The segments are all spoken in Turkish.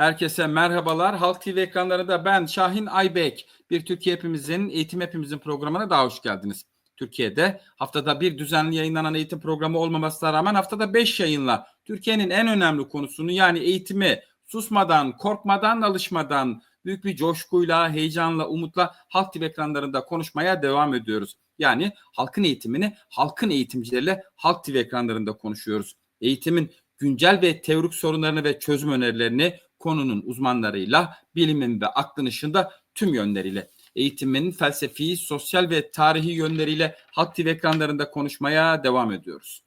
Herkese merhabalar. Halk TV ekranlarında ben Şahin Aybek. Bir Türkiye Hepimizin, Eğitim Hepimizin programına daha hoş geldiniz. Türkiye'de haftada bir düzenli yayınlanan eğitim programı olmamasına rağmen haftada beş yayınla Türkiye'nin en önemli konusunu yani eğitimi susmadan, korkmadan, alışmadan, büyük bir coşkuyla, heyecanla, umutla Halk TV ekranlarında konuşmaya devam ediyoruz. Yani halkın eğitimini halkın eğitimcileriyle Halk TV ekranlarında konuşuyoruz. Eğitimin güncel ve teorik sorunlarını ve çözüm önerilerini konunun uzmanlarıyla, bilimin ve aklın ışığında tüm yönleriyle eğitimin felsefi, sosyal ve tarihi yönleriyle Halk TV ekranlarında konuşmaya devam ediyoruz.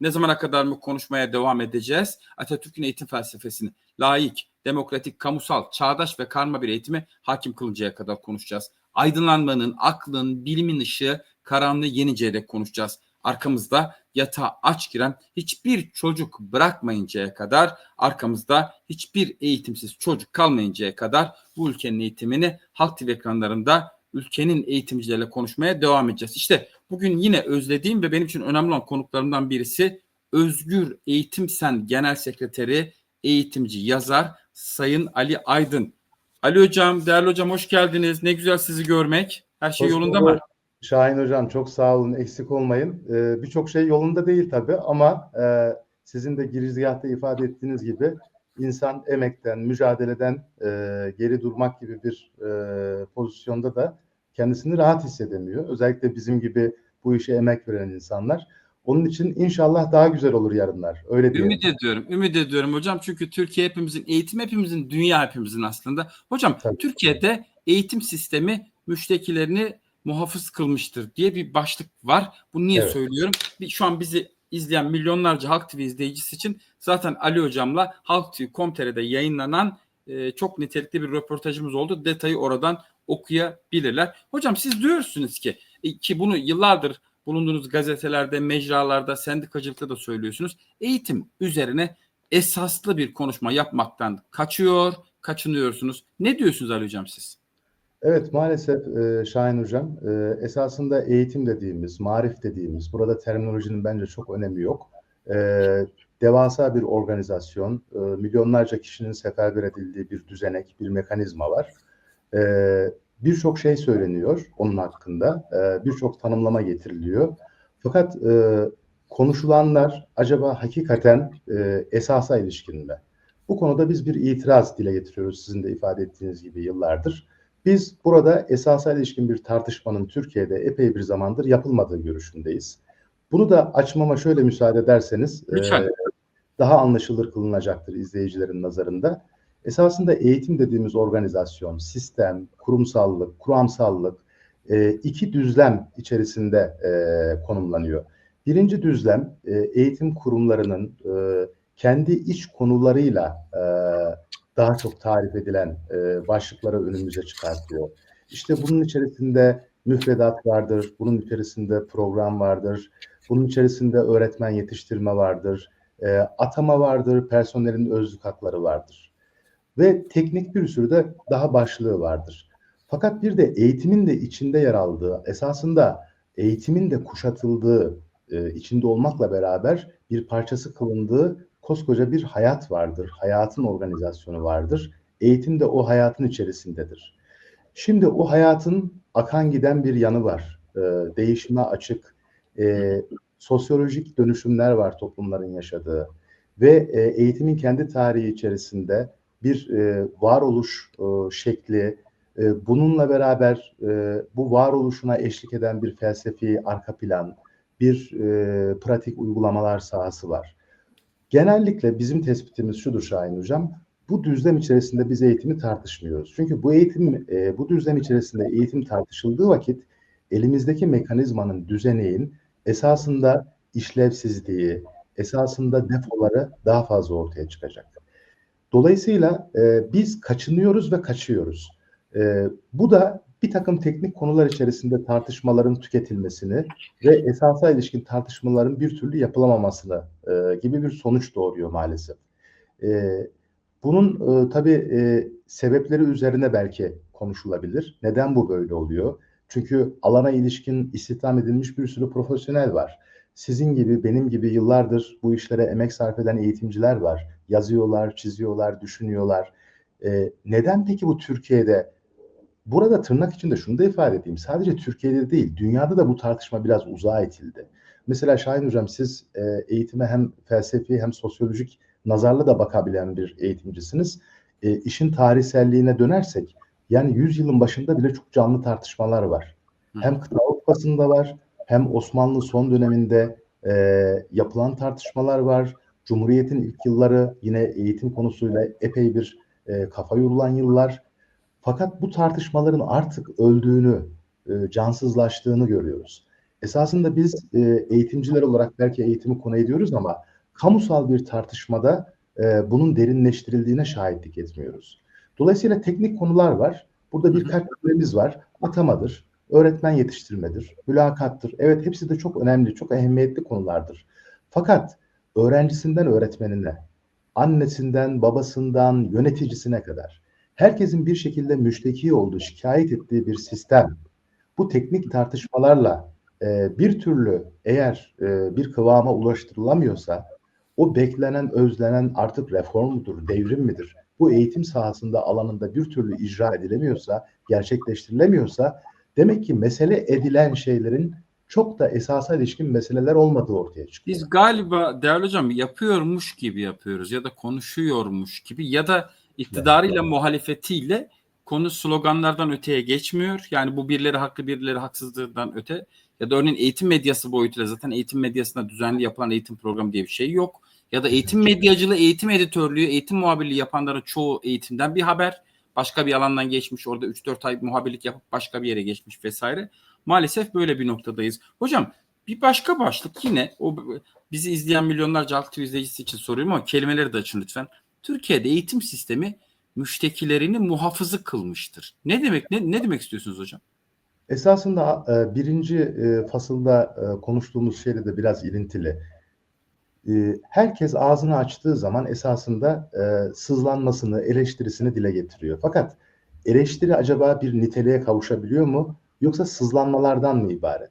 Ne zamana kadar mı konuşmaya devam edeceğiz? Atatürk'ün eğitim felsefesini layık, demokratik, kamusal, çağdaş ve karma bir eğitimi hakim kılıncaya kadar konuşacağız. Aydınlanmanın, aklın, bilimin ışığı karanlığı yeninceye dek konuşacağız. Arkamızda yatağa aç giren hiçbir çocuk bırakmayıncaya kadar, arkamızda hiçbir eğitimsiz çocuk kalmayıncaya kadar bu ülkenin eğitimini Halk TV ekranlarında ülkenin eğitimcileriyle konuşmaya devam edeceğiz. İşte bugün yine özlediğim ve benim için önemli olan konuklarımdan birisi Özgür Eğitim Sen Genel Sekreteri, eğitimci, yazar Sayın Ali Aydın. Ali Hocam, değerli hocam hoş geldiniz. Ne güzel sizi görmek. Her şey Hoş yolunda mı? Şahin Hocam çok sağ olun, eksik olmayın. Ee, Birçok şey yolunda değil tabii ama e, sizin de girizgahta ifade ettiğiniz gibi insan emekten, mücadeleden e, geri durmak gibi bir e, pozisyonda da kendisini rahat hissedemiyor. Özellikle bizim gibi bu işe emek veren insanlar. Onun için inşallah daha güzel olur yarınlar. Öyle diyelim. Ümit ediyorum. Ümit ediyorum hocam. Çünkü Türkiye hepimizin, eğitim hepimizin, dünya hepimizin aslında. Hocam Tabii. Türkiye'de eğitim sistemi müştekilerini muhafız kılmıştır diye bir başlık var. Bunu niye Evet. söylüyorum? Şu an bizi izleyen milyonlarca Halk TV izleyicisi için zaten Ali hocamla Halk TV.com.tr'de yayınlanan e, çok nitelikli bir röportajımız oldu. Detayı oradan okuyabilirler. Hocam siz diyorsunuz ki e, ki bunu yıllardır bulunduğunuz gazetelerde, mecralarda, sendikacılıkta da söylüyorsunuz. Eğitim üzerine esaslı bir konuşma yapmaktan kaçıyor, kaçınıyorsunuz. Ne diyorsunuz Ali hocam siz? Evet maalesef e, Şahin Hocam e, esasında eğitim dediğimiz, marif dediğimiz, burada terminolojinin bence çok önemi yok. E, devasa bir organizasyon, e, milyonlarca kişinin seferber edildiği bir düzenek, bir mekanizma var. E, Birçok şey söyleniyor onun hakkında, e, birçok tanımlama getiriliyor. Fakat e, konuşulanlar acaba hakikaten e, esasa ilişkin mi? Bu konuda biz bir itiraz dile getiriyoruz sizin de ifade ettiğiniz gibi yıllardır. Biz burada esasa ilişkin bir tartışmanın Türkiye'de epey bir zamandır yapılmadığı görüşündeyiz. Bunu da açmama şöyle müsaade ederseniz Lütfen. e, daha anlaşılır kılınacaktır izleyicilerin nazarında. Esasında eğitim dediğimiz organizasyon, sistem, kurumsallık, kuramsallık e, iki düzlem içerisinde e, konumlanıyor. Birinci düzlem e, eğitim kurumlarının e, kendi iç konularıyla e, daha çok tarif edilen e, başlıkları önümüze çıkartıyor. İşte bunun içerisinde müfredat vardır, bunun içerisinde program vardır, bunun içerisinde öğretmen yetiştirme vardır, e, atama vardır, personelin özlük hakları vardır. Ve teknik bir sürü de daha başlığı vardır. Fakat bir de eğitimin de içinde yer aldığı, esasında eğitimin de kuşatıldığı, e, içinde olmakla beraber bir parçası kılındığı koskoca bir hayat vardır. Hayatın organizasyonu vardır. Eğitim de o hayatın içerisindedir. Şimdi o hayatın akan giden bir yanı var. E, değişime açık, e, sosyolojik dönüşümler var toplumların yaşadığı ve e, eğitimin kendi tarihi içerisinde bir e, varoluş e, şekli, e, bununla beraber e, bu varoluşuna eşlik eden bir felsefi arka plan, bir e, pratik uygulamalar sahası var. Genellikle bizim tespitimiz şudur Şahin Hocam, bu düzlem içerisinde biz eğitimi tartışmıyoruz. Çünkü bu eğitim, e, bu düzlem içerisinde eğitim tartışıldığı vakit elimizdeki mekanizmanın, düzeneğin esasında işlevsizliği, esasında defoları daha fazla ortaya çıkacak. Dolayısıyla e, biz kaçınıyoruz ve kaçıyoruz. E, bu da bir takım teknik konular içerisinde tartışmaların tüketilmesini ve esasa ilişkin tartışmaların bir türlü yapılamamasını e, gibi bir sonuç doğuruyor maalesef. E, bunun e, tabii e, sebepleri üzerine belki konuşulabilir. Neden bu böyle oluyor? Çünkü alana ilişkin istihdam edilmiş bir sürü profesyonel var. Sizin gibi, benim gibi yıllardır bu işlere emek sarf eden eğitimciler var. Yazıyorlar, çiziyorlar, düşünüyorlar. E, neden peki bu Türkiye'de burada tırnak içinde şunu da ifade edeyim. Sadece Türkiye'de değil, dünyada da bu tartışma biraz uzağa itildi. Mesela Şahin Hocam siz e, eğitime hem felsefi hem sosyolojik nazarla da bakabilen bir eğitimcisiniz. E, işin tarihselliğine dönersek yani 100 yılın başında bile çok canlı tartışmalar var. Hem kıta Avrupa'sında var hem Osmanlı son döneminde e, yapılan tartışmalar var. Cumhuriyet'in ilk yılları yine eğitim konusuyla epey bir e, kafa yorulan yıllar. Fakat bu tartışmaların artık öldüğünü, e, cansızlaştığını görüyoruz. Esasında biz e, eğitimciler olarak belki eğitimi konu ediyoruz ama kamusal bir tartışmada e, bunun derinleştirildiğine şahitlik etmiyoruz. Dolayısıyla teknik konular var. Burada birkaç cümlemiz var. Atamadır, öğretmen yetiştirmedir, mülakattır. Evet hepsi de çok önemli, çok ehemmiyetli konulardır. Fakat öğrencisinden öğretmenine, annesinden, babasından, yöneticisine kadar herkesin bir şekilde müşteki olduğu, şikayet ettiği bir sistem. Bu teknik tartışmalarla e, bir türlü eğer e, bir kıvama ulaştırılamıyorsa o beklenen, özlenen artık reform mudur, devrim midir? Bu eğitim sahasında alanında bir türlü icra edilemiyorsa, gerçekleştirilemiyorsa demek ki mesele edilen şeylerin çok da esasa ilişkin meseleler olmadığı ortaya çıkıyor. Biz galiba değerli hocam yapıyormuş gibi yapıyoruz ya da konuşuyormuş gibi ya da iktidarıyla muhalefetiyle konu sloganlardan öteye geçmiyor. Yani bu birileri haklı birileri haksızlığından öte ya da örneğin eğitim medyası boyutuyla zaten eğitim medyasında düzenli yapılan eğitim programı diye bir şey yok. Ya da eğitim medyacılığı, eğitim editörlüğü, eğitim muhabirliği yapanların çoğu eğitimden bir haber. Başka bir alandan geçmiş orada 3-4 ay muhabirlik yapıp başka bir yere geçmiş vesaire. Maalesef böyle bir noktadayız. Hocam bir başka başlık yine o bizi izleyen milyonlarca TV izleyicisi için soruyorum ama kelimeleri de açın lütfen. Türkiye'de eğitim sistemi müştekilerini muhafızı kılmıştır. Ne demek ne, ne demek istiyorsunuz hocam? Esasında e, birinci e, fasılda e, konuştuğumuz şeyle de biraz ilintili. Herkes ağzını açtığı zaman esasında sızlanmasını, eleştirisini dile getiriyor. Fakat eleştiri acaba bir niteliğe kavuşabiliyor mu? Yoksa sızlanmalardan mı ibaret?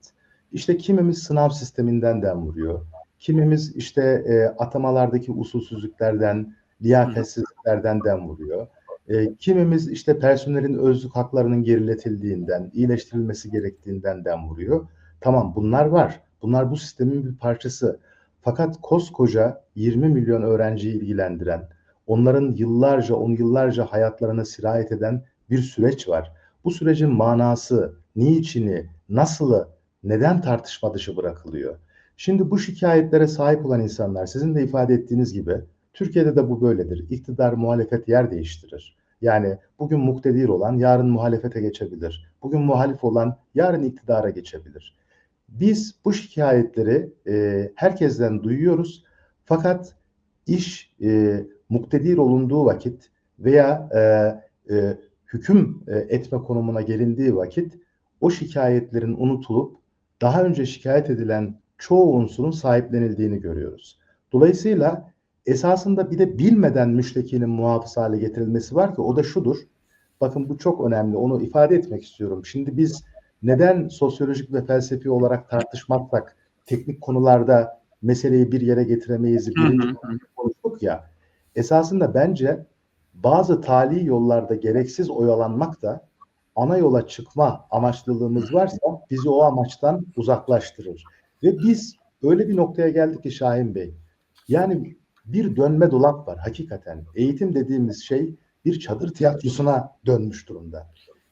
İşte kimimiz sınav sisteminden dem vuruyor. Kimimiz işte atamalardaki usulsüzlüklerden, liyakatsizliklerden dem vuruyor. E, kimimiz işte personelin özlük haklarının geriletildiğinden, iyileştirilmesi gerektiğinden dem vuruyor. Tamam bunlar var. Bunlar bu sistemin bir parçası. Fakat koskoca 20 milyon öğrenciyi ilgilendiren, onların yıllarca, on yıllarca hayatlarına sirayet eden bir süreç var. Bu sürecin manası, niçini, nasılı, neden tartışma dışı bırakılıyor? Şimdi bu şikayetlere sahip olan insanlar sizin de ifade ettiğiniz gibi Türkiye'de de bu böyledir. İktidar muhalefet yer değiştirir. Yani bugün muktedir olan yarın muhalefete geçebilir. Bugün muhalif olan yarın iktidara geçebilir. Biz bu şikayetleri e, herkesten duyuyoruz. Fakat iş e, muktedir olunduğu vakit veya e, e, hüküm e, etme konumuna gelindiği vakit o şikayetlerin unutulup daha önce şikayet edilen çoğu unsurun sahiplenildiğini görüyoruz. Dolayısıyla esasında bir de bilmeden müştekinin muhafız hale getirilmesi var ki o da şudur. Bakın bu çok önemli. Onu ifade etmek istiyorum. Şimdi biz neden sosyolojik ve felsefi olarak tartışmaksak teknik konularda meseleyi bir yere getiremeyiz birinci konuştuk ya. Esasında bence bazı tali yollarda gereksiz oyalanmak da ana yola çıkma amaçlılığımız varsa bizi o amaçtan uzaklaştırır. Ve biz öyle bir noktaya geldik ki Şahin Bey. Yani bir dönme dolap var hakikaten. Eğitim dediğimiz şey bir çadır tiyatrosuna dönmüş durumda.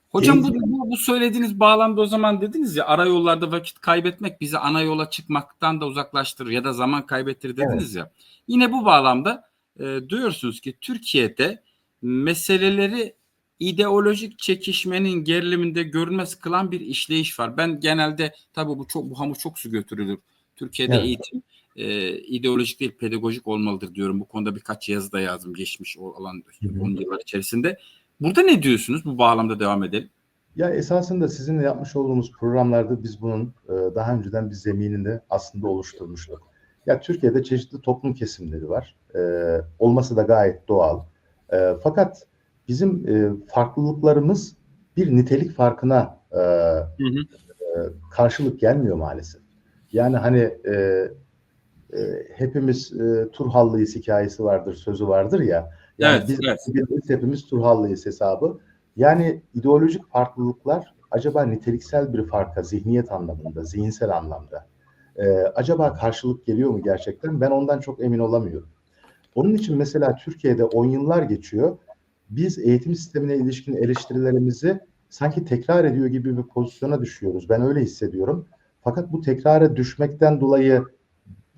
Hocam Eğitim... bu, bu söylediğiniz bağlamda o zaman dediniz ya ara yollarda vakit kaybetmek bizi ana yola çıkmaktan da uzaklaştırır ya da zaman kaybettirir dediniz evet. ya. Yine bu bağlamda e, duyuyorsunuz ki Türkiye'de meseleleri ideolojik çekişmenin geriliminde görünmez kılan bir işleyiş var. Ben genelde tabii bu çok bu hamur çok su götürülür. Türkiye'de evet. eğitim e, ideolojik değil pedagojik olmalıdır diyorum. Bu konuda birkaç yazı da yazdım geçmiş olan 10 yıllar içerisinde. Burada ne diyorsunuz? Bu bağlamda devam edelim. Ya esasında sizinle yapmış olduğumuz programlarda biz bunun e, daha önceden bir zeminini aslında oluşturmuştuk. Ya Türkiye'de çeşitli toplum kesimleri var. E, olması da gayet doğal. E, fakat bizim e, farklılıklarımız bir nitelik farkına e, hı hı. E, karşılık gelmiyor maalesef. Yani hani e, e, hepimiz e, Turhallıyız hikayesi vardır, sözü vardır ya. Yani Evet, biz evet. hepimiz, hepimiz Turhallıyız hesabı. Yani ideolojik farklılıklar acaba niteliksel bir farka zihniyet anlamında, zihinsel anlamda e, acaba karşılık geliyor mu gerçekten? Ben ondan çok emin olamıyorum. Onun için mesela Türkiye'de 10 yıllar geçiyor. Biz eğitim sistemine ilişkin eleştirilerimizi sanki tekrar ediyor gibi bir pozisyona düşüyoruz. Ben öyle hissediyorum. Fakat bu tekrara düşmekten dolayı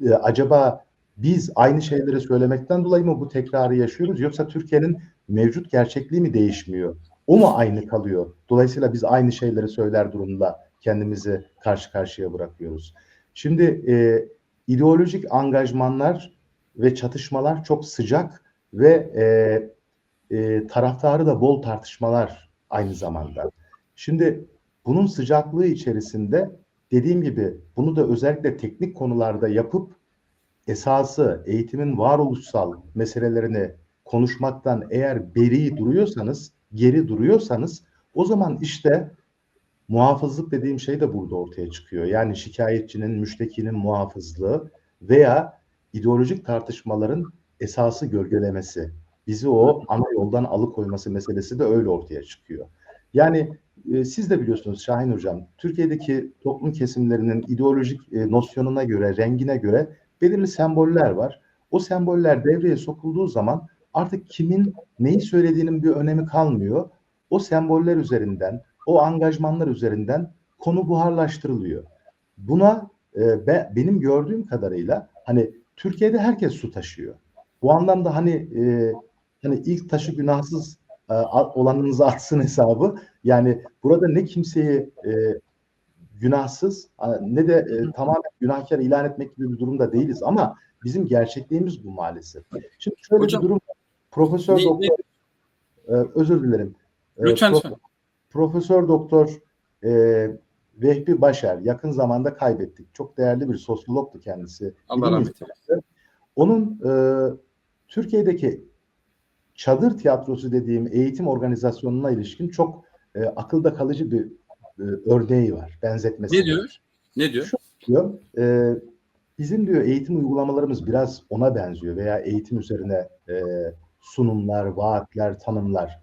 e, acaba biz aynı şeyleri söylemekten dolayı mı bu tekrarı yaşıyoruz yoksa Türkiye'nin mevcut gerçekliği mi değişmiyor? O mu aynı kalıyor? Dolayısıyla biz aynı şeyleri söyler durumda kendimizi karşı karşıya bırakıyoruz. Şimdi e, ideolojik angajmanlar ve çatışmalar çok sıcak ve e, e, taraftarı da bol tartışmalar aynı zamanda. Şimdi bunun sıcaklığı içerisinde dediğim gibi bunu da özellikle teknik konularda yapıp esası eğitimin varoluşsal meselelerini konuşmaktan eğer beri duruyorsanız, geri duruyorsanız o zaman işte muhafızlık dediğim şey de burada ortaya çıkıyor. Yani şikayetçinin, müştekinin muhafızlığı veya ideolojik tartışmaların esası gölgelemesi, bizi o ana yoldan alıkoyması meselesi de öyle ortaya çıkıyor. Yani e, siz de biliyorsunuz Şahin Hocam, Türkiye'deki toplum kesimlerinin ideolojik e, nosyonuna göre, rengine göre belirli semboller var. O semboller devreye sokulduğu zaman artık kimin neyi söylediğinin bir önemi kalmıyor. O semboller üzerinden, o angajmanlar üzerinden konu buharlaştırılıyor. Buna e, be, benim gördüğüm kadarıyla hani Türkiye'de herkes su taşıyor. Bu anlamda hani e, hani ilk taşı günahsız olanınıza atsın hesabı. Yani burada ne kimseyi e, günahsız ne de e, tamamen günahkar ilan etmek gibi bir durumda değiliz ama bizim gerçekliğimiz bu maalesef. Şimdi şöyle Hocam, bir durum Profesör ne- Doktor e, özür dilerim. E, Lütfen, Prof- lütfen. Profesör Doktor e, Vehbi Başer yakın zamanda kaybettik. Çok değerli bir sosyologtu kendisi. Allah rahmet eylesin. onun e, Türkiye'deki çadır tiyatrosu dediğim eğitim organizasyonuna ilişkin çok e, akılda kalıcı bir e, örneği var, benzetmesi. Ne diyor? Ne diyor? diyor? E, bizim diyor eğitim uygulamalarımız biraz ona benziyor veya eğitim üzerine e, sunumlar, vaatler, tanımlar.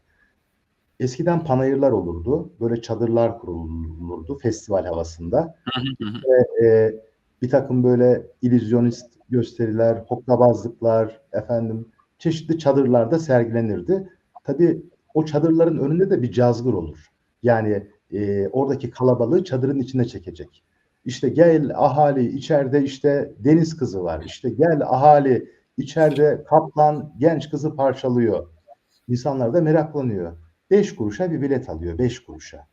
Eskiden panayırlar olurdu. Böyle çadırlar kurulurdu festival havasında hı. e, bir takım böyle illüzyonist gösteriler, hokkabazlıklar, efendim çeşitli çadırlarda sergilenirdi. Tabii o çadırların önünde de bir cazgır olur. Yani e, oradaki kalabalığı çadırın içine çekecek. İşte gel ahali içeride işte deniz kızı var. İşte gel ahali içeride kaplan genç kızı parçalıyor. İnsanlar da meraklanıyor. Beş kuruşa bir bilet alıyor. Beş kuruşa.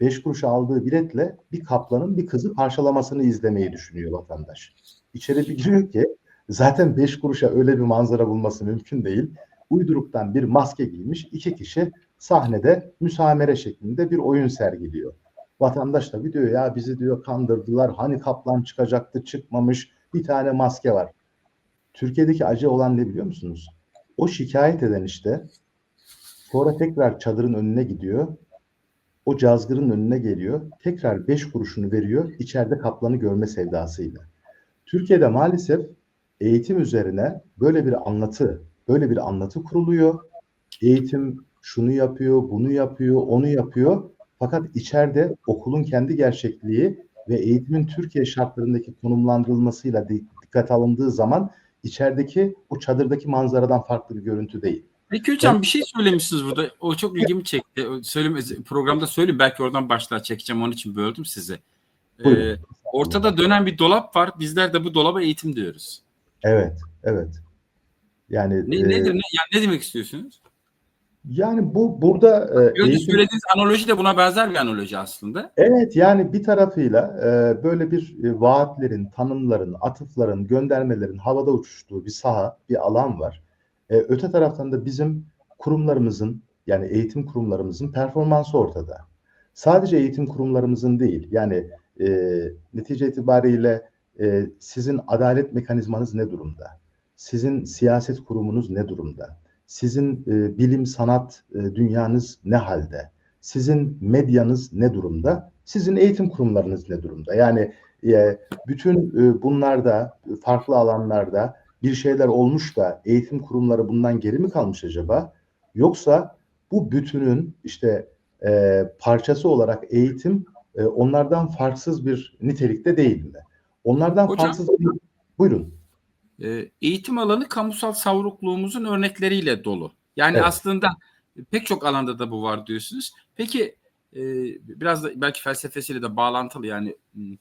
5 kuruşa aldığı biletle bir kaplanın bir kızı parçalamasını izlemeyi düşünüyor vatandaş. İçeri bir giriyor ki zaten 5 kuruşa öyle bir manzara bulması mümkün değil. Uyduruktan bir maske giymiş iki kişi sahnede müsamere şeklinde bir oyun sergiliyor. Vatandaş da diyor ya bizi diyor kandırdılar. Hani kaplan çıkacaktı çıkmamış bir tane maske var. Türkiye'deki acı olan ne biliyor musunuz? O şikayet eden işte sonra tekrar çadırın önüne gidiyor o cazgırın önüne geliyor. Tekrar beş kuruşunu veriyor. içeride kaplanı görme sevdasıyla. Türkiye'de maalesef eğitim üzerine böyle bir anlatı, böyle bir anlatı kuruluyor. Eğitim şunu yapıyor, bunu yapıyor, onu yapıyor. Fakat içeride okulun kendi gerçekliği ve eğitimin Türkiye şartlarındaki konumlandırılmasıyla dikkat alındığı zaman içerideki o çadırdaki manzaradan farklı bir görüntü değil. Peki hocam bir şey söylemişsiniz burada. O çok ilgimi çekti. Söyleme, programda söyleyeyim. Belki oradan başlığa çekeceğim. Onun için böldüm sizi. Ee, ortada dönen bir dolap var. Bizler de bu dolaba eğitim diyoruz. Evet, evet. Yani Ne, e, nedir? Ne, yani ne demek istiyorsunuz? yani bu burada e, Önce eğitim- söylediğiniz analoji de buna benzer bir analoji aslında. Evet yani bir tarafıyla e, böyle bir e, vaatlerin, tanımların, atıfların, göndermelerin havada uçuştuğu bir saha, bir alan var. E, öte taraftan da bizim kurumlarımızın yani eğitim kurumlarımızın performansı ortada. Sadece eğitim kurumlarımızın değil yani e, netice itibariyle e, sizin adalet mekanizmanız ne durumda? Sizin siyaset kurumunuz ne durumda? Sizin e, bilim sanat e, dünyanız ne halde? Sizin medyanız ne durumda? Sizin eğitim kurumlarınız ne durumda? Yani e, bütün e, bunlarda farklı alanlarda bir şeyler olmuş da eğitim kurumları bundan geri mi kalmış acaba? Yoksa bu bütünün işte e, parçası olarak eğitim e, onlardan farksız bir nitelikte değil mi? Onlardan Hocam- farksız. Buyurun. Ee, eğitim alanı kamusal savrukluğumuzun örnekleriyle dolu. Yani Evet. aslında pek çok alanda da bu var diyorsunuz. Peki e, biraz da belki felsefesiyle de bağlantılı yani hmm,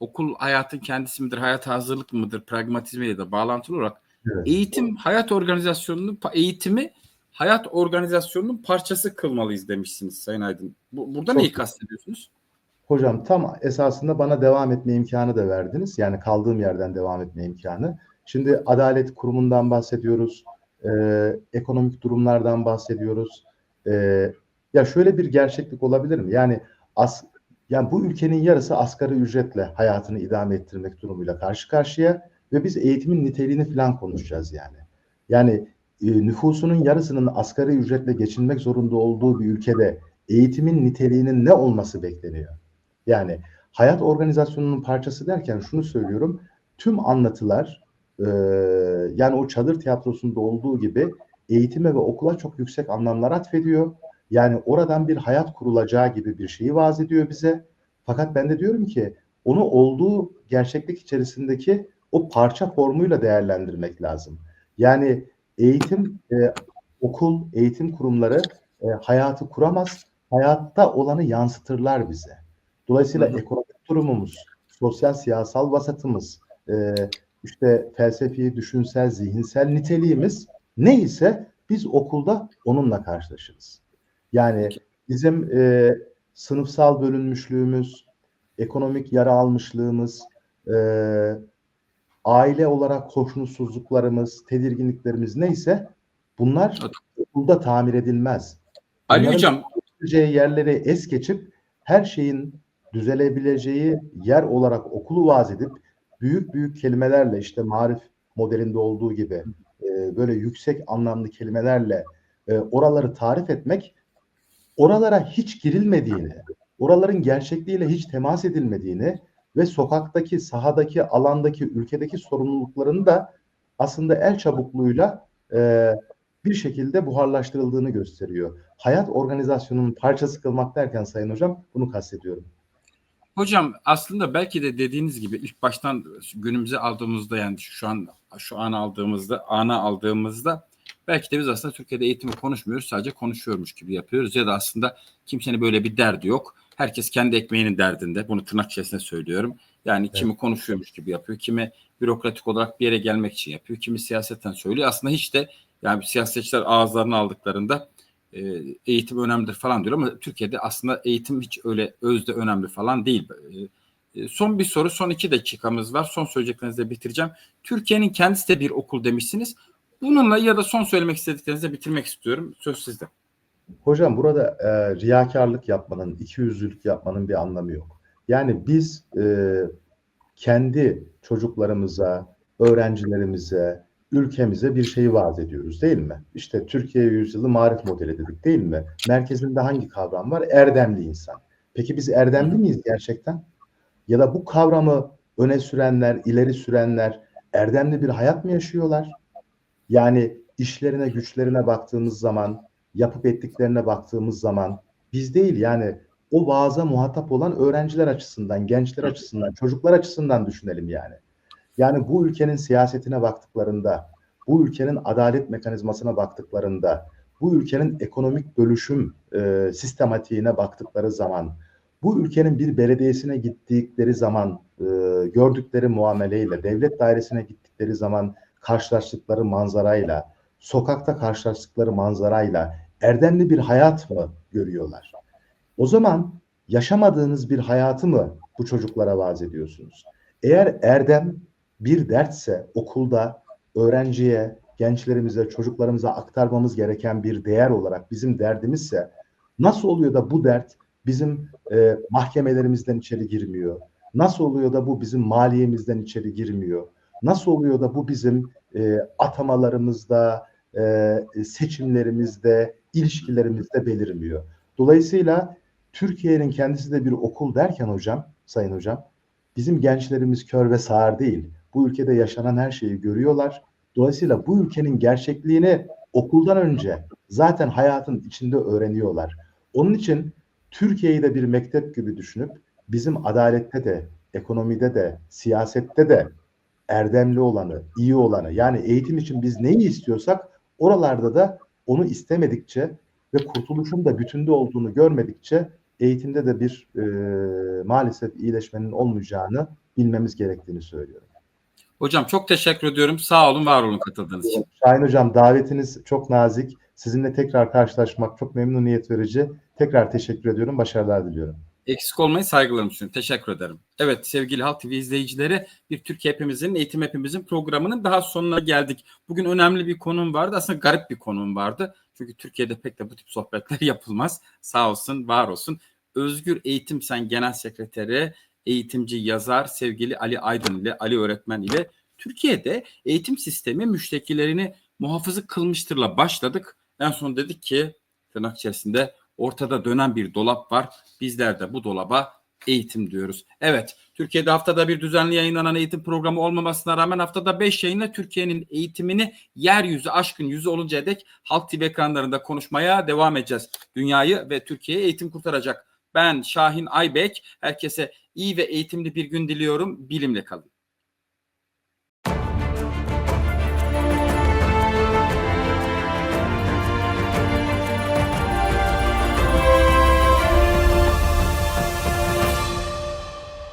okul hayatın kendisi midir, hayat hazırlık mıdır, pragmatizmiyle de bağlantılı olarak Evet. eğitim hayat organizasyonunun eğitimi hayat organizasyonunun parçası kılmalıyız demişsiniz Sayın Aydın. Bu, burada Çok neyi kastediyorsunuz? Hocam tam esasında bana devam etme imkanı da verdiniz. Yani kaldığım yerden devam etme imkanı. Şimdi adalet kurumundan bahsediyoruz. e, ekonomik durumlardan bahsediyoruz. E, ya şöyle bir gerçeklik olabilir mi? Yani as, yani bu ülkenin yarısı asgari ücretle hayatını idame ettirmek durumuyla karşı karşıya ve biz eğitimin niteliğini falan konuşacağız yani. Yani e, nüfusunun yarısının asgari ücretle geçinmek zorunda olduğu bir ülkede eğitimin niteliğinin ne olması bekleniyor? Yani hayat organizasyonunun parçası derken şunu söylüyorum. Tüm anlatılar e, yani o çadır tiyatrosunda olduğu gibi eğitime ve okula çok yüksek anlamlar atfediyor. Yani oradan bir hayat kurulacağı gibi bir şeyi vaaz ediyor bize. Fakat ben de diyorum ki onu olduğu gerçeklik içerisindeki o parça formuyla değerlendirmek lazım. Yani eğitim, e, okul, eğitim kurumları e, hayatı kuramaz, hayatta olanı yansıtırlar bize. Dolayısıyla Hı hı. ekonomik durumumuz, sosyal siyasal vasatımız, e, işte felsefi, düşünsel, zihinsel niteliğimiz neyse biz okulda onunla karşılaşırız. Yani bizim e, sınıfsal bölünmüşlüğümüz, ekonomik yara almışlığımız, e, aile olarak hoşnutsuzluklarımız, tedirginliklerimiz neyse bunlar okulda tamir edilmez. Ali Hocam yerleri es geçip her şeyin düzelebileceği yer olarak okulu vaaz edip büyük büyük kelimelerle işte marif modelinde olduğu gibi e, böyle yüksek anlamlı kelimelerle e, oraları tarif etmek oralara hiç girilmediğini, oraların gerçekliğiyle hiç temas edilmediğini ve sokaktaki, sahadaki, alandaki, ülkedeki sorumluluklarını da aslında el çabukluğuyla e, bir şekilde buharlaştırıldığını gösteriyor. Hayat organizasyonunun parçası kılmak derken Sayın Hocam bunu kastediyorum. Hocam aslında belki de dediğiniz gibi ilk baştan günümüze aldığımızda yani şu an şu an aldığımızda ana aldığımızda belki de biz aslında Türkiye'de eğitimi konuşmuyoruz sadece konuşuyormuş gibi yapıyoruz ya da aslında kimsenin böyle bir derdi yok. Herkes kendi ekmeğinin derdinde. Bunu tırnak içerisinde söylüyorum. Yani kimi konuşuyormuş gibi yapıyor, kimi bürokratik olarak bir yere gelmek için yapıyor, kimi siyasetten söylüyor. Aslında hiç de yani siyasetçiler ağızlarını aldıklarında eğitim önemlidir falan diyor ama Türkiye'de aslında eğitim hiç öyle özde önemli falan değil. E, son bir soru, son iki dakikamız var. Son söyleyeceklerinizi de bitireceğim. Türkiye'nin kendisi de bir okul demişsiniz. Bununla ya da son söylemek istediklerinizi de bitirmek istiyorum. Söz sizde. Hocam burada e, riyakarlık yapmanın, ikiyüzlülük yapmanın bir anlamı yok. Yani biz e, kendi çocuklarımıza, öğrencilerimize, ülkemize bir şeyi vaat ediyoruz değil mi? İşte Türkiye yüzyılı marif modeli dedik değil mi? Merkezinde hangi kavram var? Erdemli insan. Peki biz erdemli miyiz gerçekten? Ya da bu kavramı öne sürenler, ileri sürenler erdemli bir hayat mı yaşıyorlar? Yani işlerine, güçlerine baktığımız zaman, yapıp ettiklerine baktığımız zaman biz değil yani o vaaza muhatap olan öğrenciler açısından, gençler açısından, çocuklar açısından düşünelim yani. Yani bu ülkenin siyasetine baktıklarında, bu ülkenin adalet mekanizmasına baktıklarında, bu ülkenin ekonomik bölüşüm e, sistematiğine baktıkları zaman, bu ülkenin bir belediyesine gittikleri zaman e, gördükleri muameleyle, devlet dairesine gittikleri zaman karşılaştıkları manzarayla, sokakta karşılaştıkları manzarayla erdemli bir hayat mı görüyorlar? O zaman yaşamadığınız bir hayatı mı bu çocuklara vaaz ediyorsunuz? Eğer erdem bir dertse okulda öğrenciye, gençlerimize, çocuklarımıza aktarmamız gereken bir değer olarak bizim derdimizse nasıl oluyor da bu dert bizim e, mahkemelerimizden içeri girmiyor? Nasıl oluyor da bu bizim maliyemizden içeri girmiyor? Nasıl oluyor da bu bizim e, atamalarımızda, e, seçimlerimizde, ilişkilerimizde belirmiyor? Dolayısıyla Türkiye'nin kendisi de bir okul derken hocam, sayın hocam, bizim gençlerimiz kör ve sağır değil. Bu ülkede yaşanan her şeyi görüyorlar. Dolayısıyla bu ülkenin gerçekliğini okuldan önce zaten hayatın içinde öğreniyorlar. Onun için Türkiye'yi de bir mektep gibi düşünüp bizim adalette de, ekonomide de, siyasette de erdemli olanı, iyi olanı yani eğitim için biz neyi istiyorsak oralarda da onu istemedikçe ve kurtuluşun da bütünde olduğunu görmedikçe eğitimde de bir e, maalesef iyileşmenin olmayacağını bilmemiz gerektiğini söylüyorum. Hocam çok teşekkür ediyorum. Sağ olun, var olun katıldığınız için. Şahin Hocam davetiniz çok nazik. Sizinle tekrar karşılaşmak çok memnuniyet verici. Tekrar teşekkür ediyorum. Başarılar diliyorum. Eksik olmayın saygılarımı sunuyorum. Teşekkür ederim. Evet sevgili Halk TV izleyicileri bir Türkiye hepimizin, eğitim hepimizin programının daha sonuna geldik. Bugün önemli bir konum vardı. Aslında garip bir konum vardı. Çünkü Türkiye'de pek de bu tip sohbetler yapılmaz. Sağ olsun, var olsun. Özgür Eğitim Sen Genel Sekreteri, eğitimci, yazar sevgili Ali Aydın ile, Ali öğretmen ile Türkiye'de eğitim sistemi müştekilerini muhafızı kılmıştırla başladık. En son dedik ki tırnak içerisinde ortada dönen bir dolap var. Bizler de bu dolaba eğitim diyoruz. Evet, Türkiye'de haftada bir düzenli yayınlanan eğitim programı olmamasına rağmen haftada 5 yayınla Türkiye'nin eğitimini yeryüzü aşkın yüzü oluncaya dek Halk TV ekranlarında konuşmaya devam edeceğiz. Dünyayı ve Türkiye'ye eğitim kurtaracak. Ben Şahin Aybek. Herkese iyi ve eğitimli bir gün diliyorum. Bilimle kalın.